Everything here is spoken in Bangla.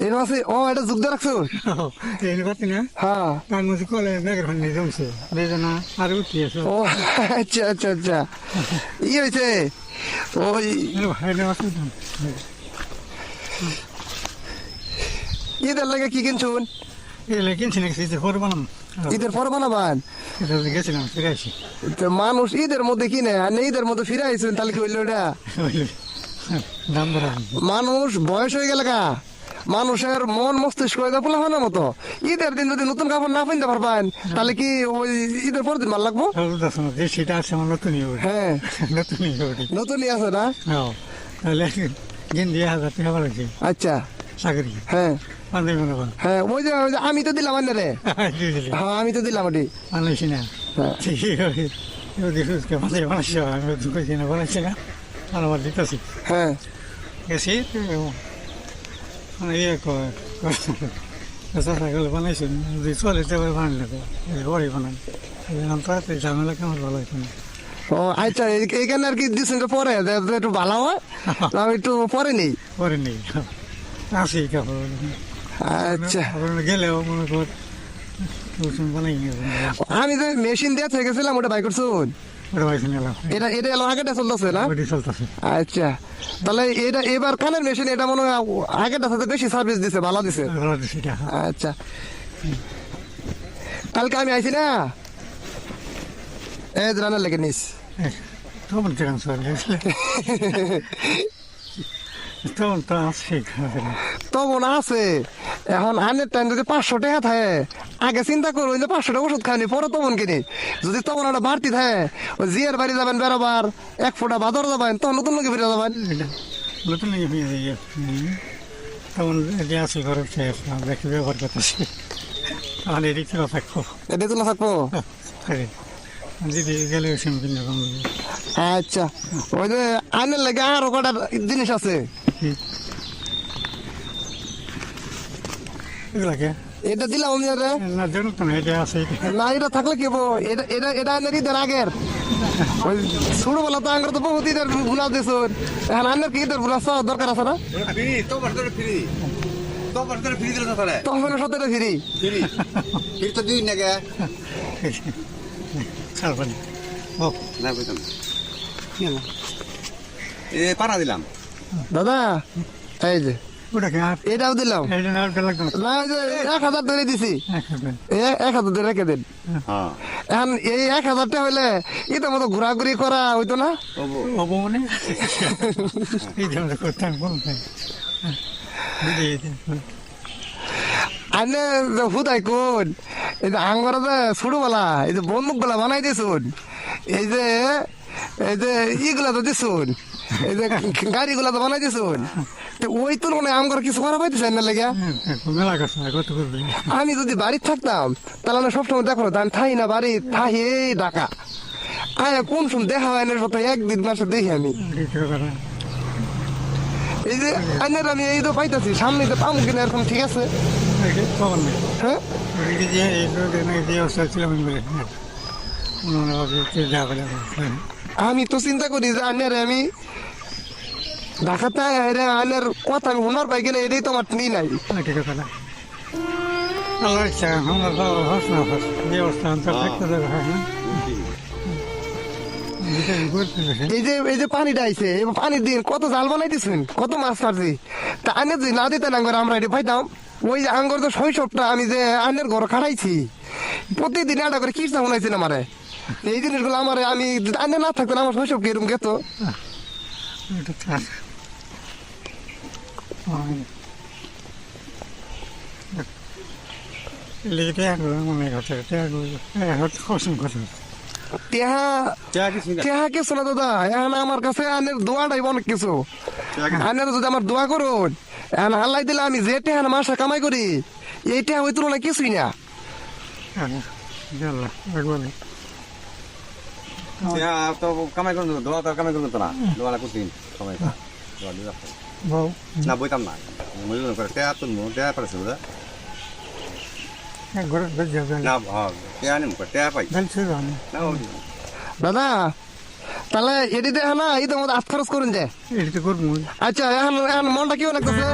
এই আছে। ও এটা যুগ দিয়ে রাখছো? এই পাতি না? হ্যাঁ। তার মধ্যে কলে মেঘের ফানি জমছে। বেদনা আর উঠি ও আচ্ছা আচ্ছা আচ্ছা। ই হয়েছে? ওই ঈদের লাগে কি কিনছুন? কিনছি পরে বানাম। ঈদের পর বানাবান? গেছিলাম ফিরে আসি। তো মানুষ ঈদের মধ্যে কিনে আর ঈদের মধ্যে ফিরে আইসুন তাহলে কি হইল এটা? মানুষ বয়স হয়ে গেল গা। মানুষের মন মস্তিষ্ক হয়ে যাব না মতো। ঈদের দিন যদি নতুন কাপড় না কিনতে পারবেন তাহলে কি ওই ঈদের পর দিন ভালো লাগবো? যে সেটা আছে আমার নতুনই হ্যাঁ। নতুনই হবে নতুনই আছে না? হ্যাঁ তাহলে গেন্দি হাজার টাকা লাগছে আচ্ছা। চাকরি। হ্যাঁ। হ্যাঁ ওই যে আমি তো দিলাম রে। হ্যাঁ আমি তো দিলাম ওটি। বানাইছি না। হ্যাঁ। বানাইছি। না বানাইছি না। আমার দিতেছি। হ্যাঁ। গেছি ইয়ে চাষাগুলো বানাইছি যদি চলে তবে বানালে বড়ি বানান। তাতে ঝামেলা কেমন ভালো হইতো না। ও আচ্ছা আর কি দিচ্ছেন যে পরে যে একটু ভালো হয় আমি একটু পরে নেই? পরে নেই। আসি কাপড় আচ্ছা। গেলেও মনে কর আমি যে মেশিন দিয়ে থেকে গেছিলাম ওটা বাই করছুন ওটা এটা এটা এলো আগেটা চলতেছে না? চলতেছে। আচ্ছা। তাহলে এটা এবার কানের মেশিন এটা মনে হয় আগেটা সাথে বেশি সার্ভিস দিছে ভালো দিছে। ভালো দিছে আচ্ছা। কালকে আমি আইছি না? এই রান্নার লেগে নিস। তখন তো মনে আছে। এখন আনের টাইম যদি পাঁচশো টাকা থাকে আগে চিন্তা করো যে পাঁচশো টাকা ওষুধ খাওয়ানি পরে তখন কিনি। যদি তখন একটা বাড়তি থাকে ওই জিয়ার বাড়ি যাবেন বেরোবার এক ফোঁটা বাদর যাবেন তখন নতুন লোকে ফিরে যাবেন। নতুন নিয়ে ফিরে যাই তখন আছে ঘরে দেখে ব্যবহার করতেছি। তখন এদিক থেকে থাকব। তো না থাকব? দিদি গেলে আচ্ছা ওই যে আনের লেগে আরও কটা জিনিস আছে। এগুলাকে এটা দিলাম আমি আরে। না জানো তো না এটা আছে না এটা থাকলে কি হব? এটা এটা এটা আনের ঈদের আগের? ওই ছোটবেলা তো আঙ্গর তো বহুত ঈদের ভুলা দিছ। এখন আনের কি ভুলা? চাওয়ার দরকার আছে না? ফ্রি তো বার্তারে ফ্রি। তো বার্তারে ফ্রি দিলে তাহলে তখন সত্যি ফিরি। ফ্রি। ফ্রি তো দিন না গে ও। না বুঝলাম এ পাড়া দিলাম। দাদা এই যে। এটাও দিলাম। এটা না। এক হাজার ধরে দিছি। এ এক হাজার ধরে রেখে দিন। হ্যাঁ। এখন এই এক হাজারটা হইলে ঈদের মতো ঘোরাঘুরি করা হইতো না? ওবো ওবো মানে? আনে হুদাই কোন এই যে আঙ্গর যে ছোটবেলা এই যে বন্দুকগুলা বানাই দিছুন এই যে এই যে ইগুলা তো দিছুন। এই যে গাড়ি তো বানাই দিছুন। তো ওই তুলনায় আমগর কিছু করা পাইতেছে না লেগে? আমি যদি বাড়িতে থাকতাম তাহলে আমি সবসময় দেখো আমি থাই না বাড়ি থাই ডাকা আয় কোন সময় দেখা হয় না সপ্তাহে একদিন মাসে দেখি আমি। এই যে আইনের আমি এই তো পাইতেছি সামনে তো পাবো কিনা এরকম ঠিক আছে? হ্যাঁ। আমি যা তো চিন্তা করি যে আইনের আমি ঢাকাতে আইনের কথা আমি শোনার পাই কিনা, এটাই তো আমার নি নাই। না না এই যে এই যে দিন কত জাল বানাই দিছেন কত মাছ মারছি তা আইনের যদি না দিতেন আঙ্গর আমরা পাইতাম। ওই যে আঙ্গর তো শৈশবটা আমি যে আইনের ঘর খাড়াইছি প্রতিদিন একটা করে কিরচা শোনাইছেন আমারে এই জিনিসগুলো আমার আমি না থাকতেন আমার শৈশব কিরম গেত। মনে কিছু না। দাদা এখন আমার কাছে আনের দোয়াটাই অনেক কিছু। আনের যদি আমার দোয়া করুন এখন আল্লাহ দিলে আমি যে টেহা মাসে কামাই করি এই টেহা ওই তুলনায় কিছুই না। তো কামাই করুন দোয়া তো কামাই করুন না দোয়া করতেন কামাই না বইতাম না মজুর করে টেয়া তো মো টেয়া না হ্যাঁ জানি না দাদা তাহলে এটি দেখে না এই তো আজ খরচ করুন যে আচ্ছা এখন এখন মনটা কেউ লাগতেছে